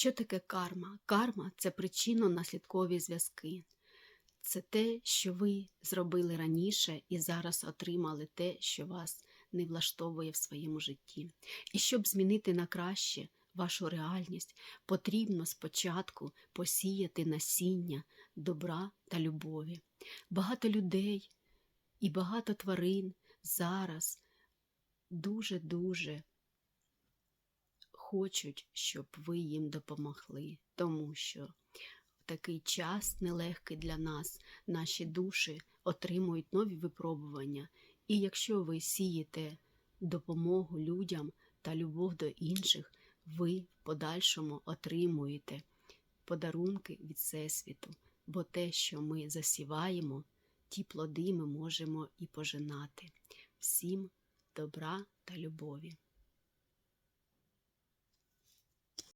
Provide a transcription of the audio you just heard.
Що таке карма? Карма це причинно-наслідкові зв'язки. Це те, що ви зробили раніше і зараз отримали те, що вас не влаштовує в своєму житті. І щоб змінити на краще вашу реальність, потрібно спочатку посіяти насіння добра та любові. Багато людей і багато тварин зараз дуже-дуже хочуть, щоб ви їм допомогли, тому що в такий час нелегкий для нас наші душі отримують нові випробування. І якщо ви сієте допомогу людям та любов до інших, ви в подальшому отримуєте подарунки від Всесвіту, бо те, що ми засіваємо, ті плоди ми можемо і пожинати. Всім добра та любові.